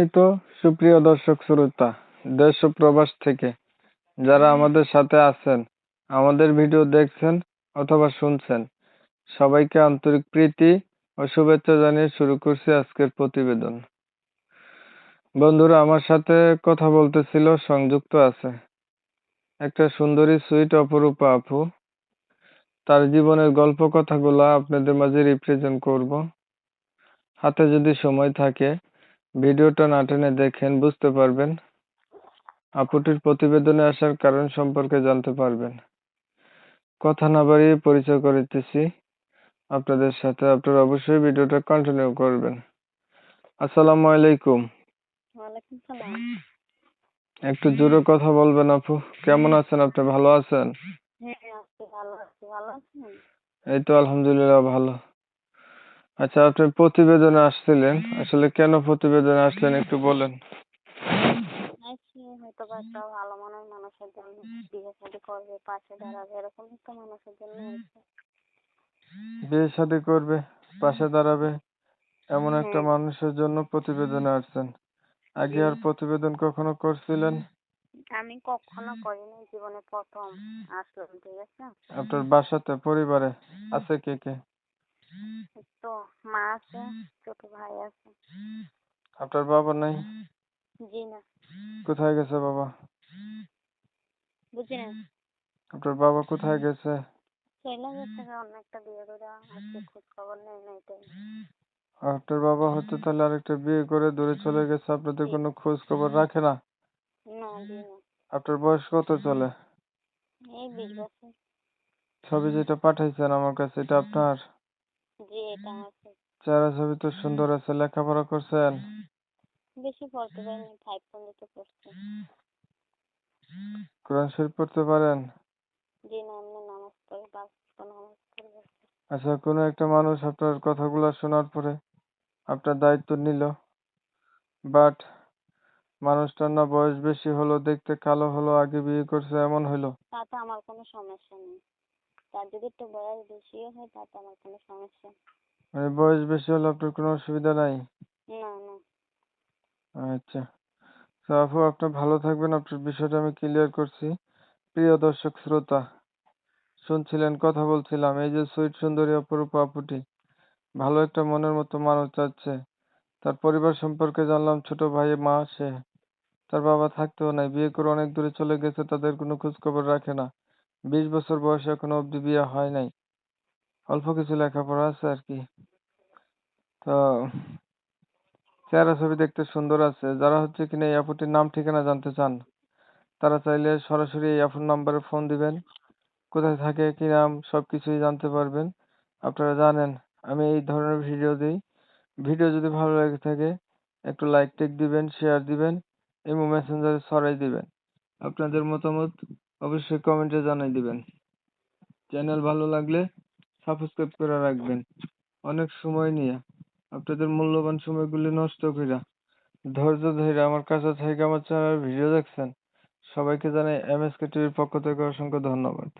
সম্মানিত সুপ্রিয় দর্শক শ্রোতা, দেশ ও প্রবাস থেকে যারা আমাদের সাথে আছেন, আমাদের ভিডিও দেখছেন অথবা শুনছেন, সবাইকে আন্তরিক প্রীতি ও শুভেচ্ছা জানিয়ে শুরু করছি আজকের প্রতিবেদন। বন্ধুরা, আমার সাথে কথা বলতেছিল, সংযুক্ত আছে। একটা সুন্দরী সুইট অপরূপা আপু। তার জীবনের গল্প কথাগুলো আপনাদের মাঝে রিপ্রেজেন্ট করব। হাতে যদি সময় থাকে ভিডিওটা না টেনে দেখেন বুঝতে পারবেন। আপুটির প্রতিবেদনে আসার কারণ সম্পর্কে জানতে পারবেন। কথা না বাড়িয়ে পরিচয় করিতেছি। আপনাদের সাথে আপনারা অবশ্যই ভিডিওটা কন্টিনিউ করবেন। আসসালামু আলাইকুম। ওয়ালাইকুম সালাম। একটু জোরে কথা বলবেন আপু। কেমন আছেন আপনি? ভালো আছেন? হ্যাঁ ভালো আছি। ভালো আছেন? এই তো আলহামদুলিল্লাহ ভালো। আচ্ছা আপনি প্রতিবেদনে আসছিলেন। আসলে কেন প্রতিবেদনে আসলেন একটু বলেন। আছি হয়তো বা একটা ভালো মনের মানুষের জন্য বিয়ে শাদী করবে পাশে দাঁড়াবে এরকম একটা মানুষের জন্য বিয়ে শাদী করবে পাশে দাঁড়াবে এমন একটা মানুষের জন্য প্রতিবেদনে আসছেন। আগে আর প্রতিবেদন কখনো করছিলেন? আমি কখনো করিনি জীবনে প্রথম আসলাম ঠিক আছে। আপনার বাসাতে পরিবারে আছে কে কে? তো মা আছে ছোট ভাই আছে। আপনার বাবা নাই? জি না। কোথায় গেছে বাবা? বুঝি না। আপনার বাবা কোথায় গেছে? চলে গেছে অন্য একটা বিয়ে করে আজকে খোঁজ খবর নেই না এটাই আপনার বাবা হচ্ছে তাহলে আরেকটা বিয়ে করে দূরে চলে গেছে আপনাদের কোনো খোঁজ খবর রাখে না? না দিই না। আপনার বয়স কত চলে? এই বিশ বছর। ছবি যেটা পাঠাইছেন আমার কাছে এটা আপনার? জি এটা আছে। চেহারা ছবি তো সুন্দর আছে লেখাপড়া করছেন? বেশি পড়তে পারিনি ফাইভ পর্যন্ত পড়ছি। কোরআন শরীফ পড়তে পারেন? জি না এমনি নামাজ পড়ি পাঁচ নামাজ পড়ি আচ্ছা কোনো একটা মানুষ আপনার কথাগুলো শোনার পরে আপনার দায়িত্ব নিল বাট মানুষটার না বয়স বেশি হলো দেখতে কালো হলো আগে বিয়ে করছে এমন হলো তাতে আমার কোনো সমস্যা নেই। তার যদি একটু বয়স বেশিও হয় তাতে আমার কোনো সমস্যা নেই। মানে বয়স বেশি হলে আপনার কোনো অসুবিধা নাই? না না। আচ্ছা। তো আপু আপনি ভালো থাকবেন। আপনার বিষয়টা আমি ক্লিয়ার করছি। প্রিয় দর্শক শ্রোতা শুনছিলেন কথা বলছিলাম। এই যে সুইট সুন্দরী অপরূপা আপুটি ভালো একটা মনের মতো মানুষ চাচ্ছে তার পরিবার সম্পর্কে জানলাম ছোট ভাই মা সে। তার বাবা থাকতেও নাই বিয়ে করে অনেক দূরে চলে গেছে তাদের কোনো খোঁজ খবর রাখে না। বিশ বছর বয়সে এখনও অব্দি বিয়ে হয় নাই। অল্প কিছু লেখাপড়া আছে আর কি তো চেহারা ছবি দেখতে সুন্দর আছে। যারা হচ্ছে কিনা এই আপুটির নাম ঠিকানা জানতে চান, তারা চাইলে সরাসরি এই নাম্বারে ফোন দিবেন। কোথায় থাকে, কি নাম, সবকিছুই জানতে পারবেন। আপনারা জানেন, আমি এই ধরনের ভিডিও দিই। ভিডিও যদি ভালো লেগে থাকে, একটু লাইক টেক দিবেন শেয়ার দিবেন, এবং মেসেঞ্জারে ছড়াই দিবেন। আপনাদের মতামত অবশ্যই কমেন্টে জানাই দিবেন। চ্যানেল ভালো লাগলে সাবস্ক্রাইব করে রাখবেন। অনেক সময় নিয়ে আপনাদের মূল্যবান সময়গুলি নষ্ট কইরা, ধৈর্য ধরে আমার কাছে থেকে আমার চ্যানেল ভিডিও দেখছেন, সবাইকে জানাই এম এস কে টিভির পক্ষ থেকে অসংখ্য ধন্যবাদ।